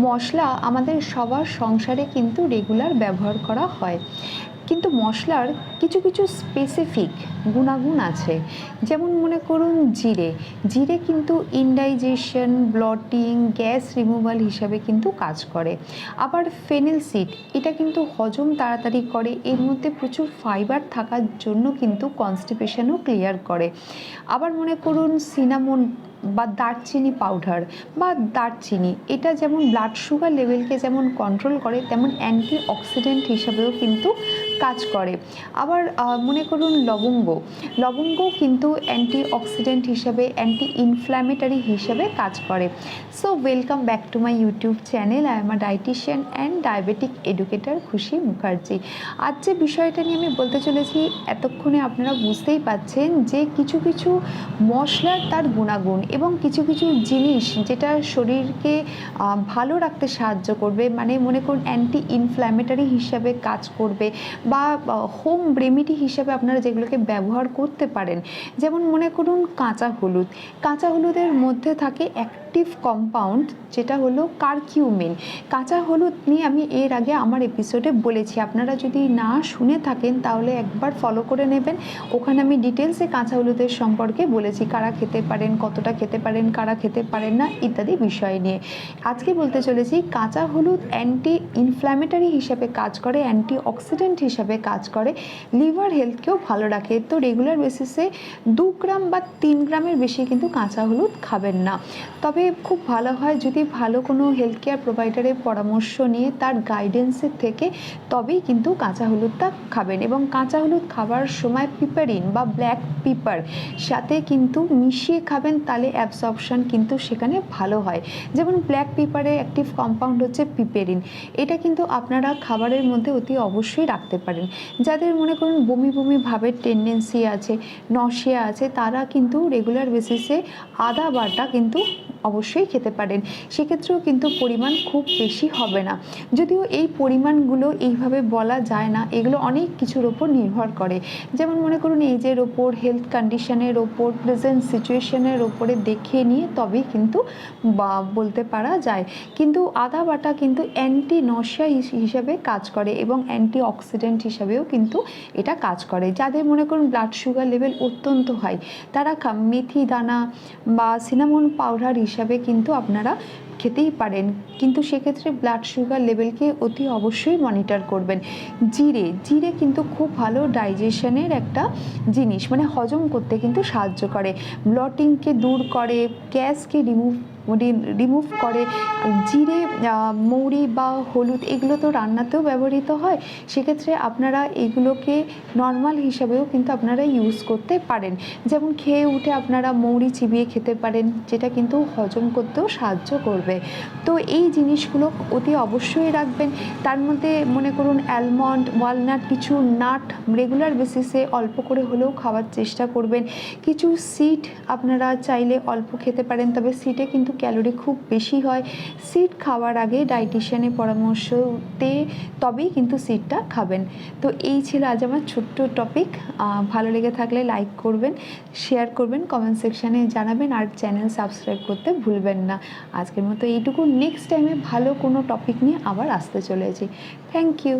মশলা আমাদের সবার সংসারে কিন্তু রেগুলার ব্যবহার করা হয়। কিন্তু মশলার কিছু কিছু স্পেসিফিক গুণাগুণ আছে। যেমন মনে করুন জিরে। জিরে কিন্তু ইনডাইজেশন ব্লটিং গ্যাস রিমুভাল হিসাবে কিন্তু কাজ করে। আবার ফেনেল সিড এটা কিন্তু হজম তাড়াতাড়ি করে। এর মধ্যে প্রচুর ফাইবার থাকার জন্য কিন্তু কনস্টিপেশনও ক্লিয়ার করে। আবার মনে করুন সিনামন বা দারচিনি পাউডার বা দারচিনি, এটা যেমন ব্লাড সুগার লেভেলকে যেমন কন্ট্রোল করে, তেমন অ্যান্টি অক্সিডেন্ট হিসাবেও কিন্তু কাজ করে। আবার মনে করুন লবঙ্গ লবঙ্গ কিন্তু অ্যান্টি অক্সিডেন্ট হিসাবে অ্যান্টি ইনফ্ল্যামেটারি হিসাবে কাজ করে। So welcome back to my YouTube channel I am a dietitian and diabetic educator Khushi Mukherjee আজ যে বিষয়টা নিয়ে আমি বলতে চলেছি, এতক্ষণে আপনারা বুঝতেই পাচ্ছেন যে কিছু কিছু মশলার তার গুণাগুণ। এবং কিছু কিছু জিনিস যেটা শরীরকে ভালো রাখতে সাহায্য করবে মানে মনে করুন অ্যান্টি ইনফ্ল্যামেটারি হিসাবে কাজ করবে বা হোম রেমিডি হিসাবে আপনারা যেগুলোকে ব্যবহার করতে পারেন। যেমন মনে করুন কাঁচা হলুদ। কাঁচা হলুদের মধ্যে থাকে অ্যাক্টিভ কম্পাউন্ড যেটা হলো কারকিউমিন কাঁচা হলুদ নিয়ে আমি এর আগে আমার এপিসোডে বলেছি। আপনারা যদি না শুনে থাকেন, তাহলে একবার ফলো করে নেবেন। ওখানে আমি ডিটেলসে কাঁচা হলুদের সম্পর্কে বলেছি। কারা খেতে পারেন, কতটা খেতে পারেন, কারা খেতে পারেন না, ইত্যাদি বিষয় নিয়ে। আজকে বলতে চলেছি, কাঁচা হলুদ অ্যান্টি ইনফ্ল্যামেটারি হিসাবে কাজ করে অ্যান্টি অক্সিডেন্ট হিসাবে কাজ করে। লিভার হেলথকেও ভালো রাখে। তো রেগুলার বেসিসে দু গ্রাম বা তিন গ্রামের বেশি কিন্তু কাঁচা হলুদ খাবেন না। তবে খুব ভালো হয় যদি ভালো কোনো হেলথ কেয়ার প্রোভাইডারের পরামর্শ নিয়ে তার গাইডেন্সের থেকে তবেই কিন্তু কাঁচা হলুদটা খাবেন এবং কাঁচা হলুদ খাবার সময় পিপারিন বা ব্ল্যাক পিপার সাথে কিন্তু মিশিয়ে খাবেন তাহলে অ্যাবসর্পশন কিন্তু সেখানে ভালো হয়। যেমন ব্ল্যাক পিপারের অ্যাক্টিভ কম্পাউন্ড হচ্ছে পিপেরিন এটা কিন্তু আপনারা খাবারের মধ্যে অতি অবশ্যই রাখতে পারেন। যাদের মনে করুন বমি বমি ভাবের টেন্ডেন্সি আছে নশিয়া আছে, তারা কিন্তু রেগুলার বেসিসে আদা বাটা কিন্তু অবশ্যই খেতে পারেন। সেক্ষেত্রেও কিন্তু পরিমাণ খুব বেশি হবে না। যদিও এই পরিমাণগুলো এইভাবে বলা যায় না, এগুলো অনেক কিছুর ওপর নির্ভর করে। যেমন মনে করুন এজের ওপর হেলথ কন্ডিশনের ওপর প্রেজেন্ট সিচুয়েশনের ওপরে দেখে নিয়ে তবেই কিন্তু বলতে পারা যায়। কিন্তু আদা বাটা কিন্তু অ্যান্টি নশিয়া হিসাবে কাজ করে এবং অ্যান্টি অক্সিডেন্ট হিসাবেও কিন্তু এটা কাজ করে। যাদের মনে করুন ব্লাড সুগার লেভেল অত্যন্ত হয় তারা মেথি দানা বা সিনামন পাউডার হিসাবে কিন্তু আপনারা খেতেই পারেন। কিন্তু সেক্ষেত্রে ব্লাড সুগার লেভেলকে অতি অবশ্যই মনিটর করবেন। জিরে জিরে কিন্তু খুব ভালো ডাইজেশনের একটা জিনিস। মানে হজম করতে কিন্তু সাহায্য করে। ব্লটিংকে দূর করে গ্যাসকে রিমুভ রিমুভ করে, জিরে মৌরি বা হলুদ এগুলো তো রান্নাতেও ব্যবহৃত হয়। সেক্ষেত্রে আপনারা এগুলোকে নর্মাল হিসাবেও কিন্তু আপনারা ইউজ করতে পারেন। যেমন খেয়ে উঠে আপনারা মৌরি চিবিয়ে খেতে পারেন, যেটা কিন্তু হজম করতেও সাহায্য করবে। তো এই জিনিসগুলো অতি অবশ্যই রাখবেন। তার মধ্যে মনে করুন অ্যালমন্ড ওয়ালনাট কিছু নাট রেগুলার বেসিসে অল্প করে হলেও খাওয়ার চেষ্টা করবেন। কিছু সিড আপনারা চাইলে অল্প খেতে পারেন, তবে সিটে কিন্তু ক্যালোরি খুব বেশি হয়। সিড খাওয়ার আগে ডাইটিশিয়ানের পরামর্শতে তবেই কিন্তু সিডটা খাবেন। তো এই ছিল আজ আমার ছোট্ট টপিক। ভালো লেগে থাকলে লাইক করবেন, শেয়ার করবেন, কমেন্ট সেকশানে জানাবেন আর চ্যানেল সাবস্ক্রাইব করতে ভুলবেন না। আজকের মতো এইটুকু। নেক্সট টাইমে ভালো কোনো টপিক নিয়ে আবার আসতে চলেছি। Thank you.